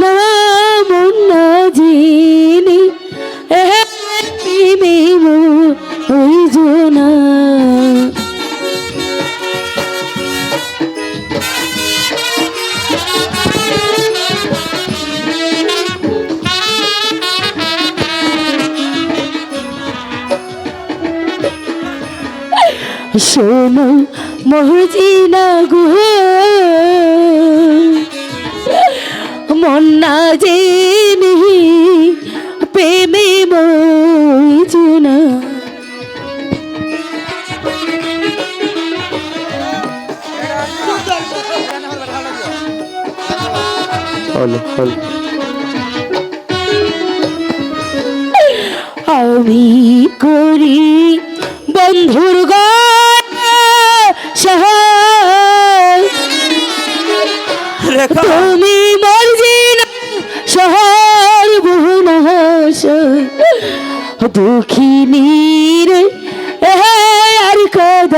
নাম জিনি প্রেমে ওই জোনা। শোনো মহজিনা গো। মন না জেনে প্রেমে হলো আমি করি বন্ধুর সহায় দুঃখিনী রে এ আর কদ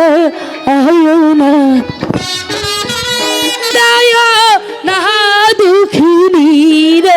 আয়ো না। না দুঃখিনী রে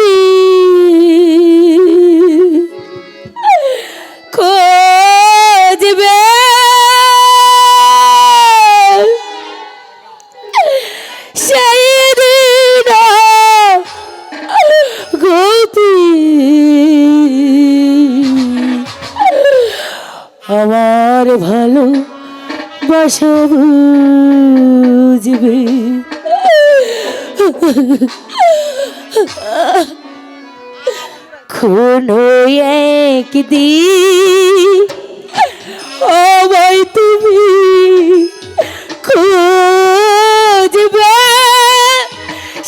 আমার ভালো বাসা বুঝবে। কোনো ও ভাই তুমি খুঁজবে।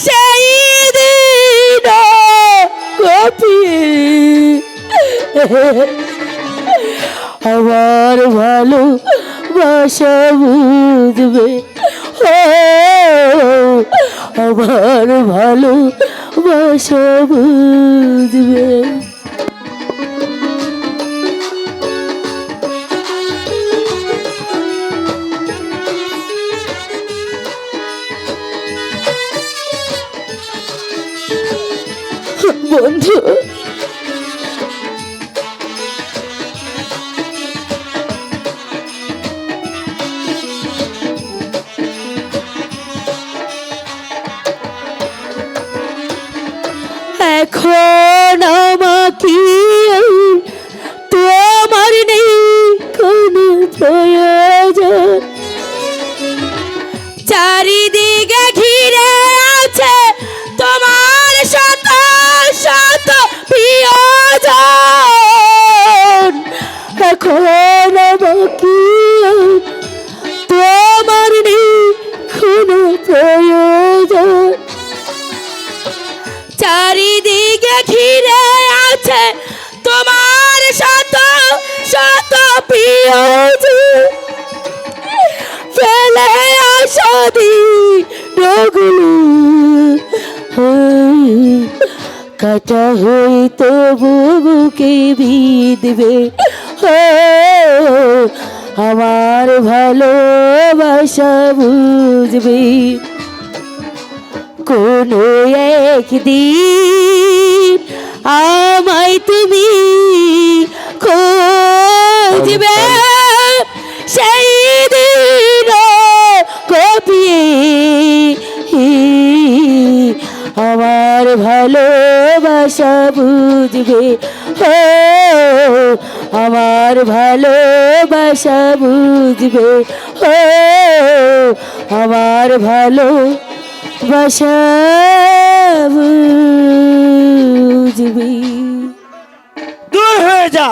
সেই দিন কপিয়ে আমার ভালো বাসা বুঝবে আমার ভালো বাসা বুঝবে। বন্ধু এখন আমাকে তোমার নেই কোনো প্রয়োজন। চারিদিকে ঘিরে আছে তোমার শত শত প্রিয়জন। এখন আমাকে তোমার নেই কোনো ঘিরে আছে তোমার শত শত প্রিয়জন ফেলে আসদি রগুলো কাটা হইতো বুবুকে বিদবে আমার ভালোবাসা বুঝবে। কোনো একদিন আমায় তুমি খুঁজবে। সেই দিন কপিয়ে আমার ভালোবাসা বুঝবে। ও আমার ভালো ভালোবাসা বুঝবে। ও আমার ভালো বাসা বুঝবে। দূর হয়ে যা।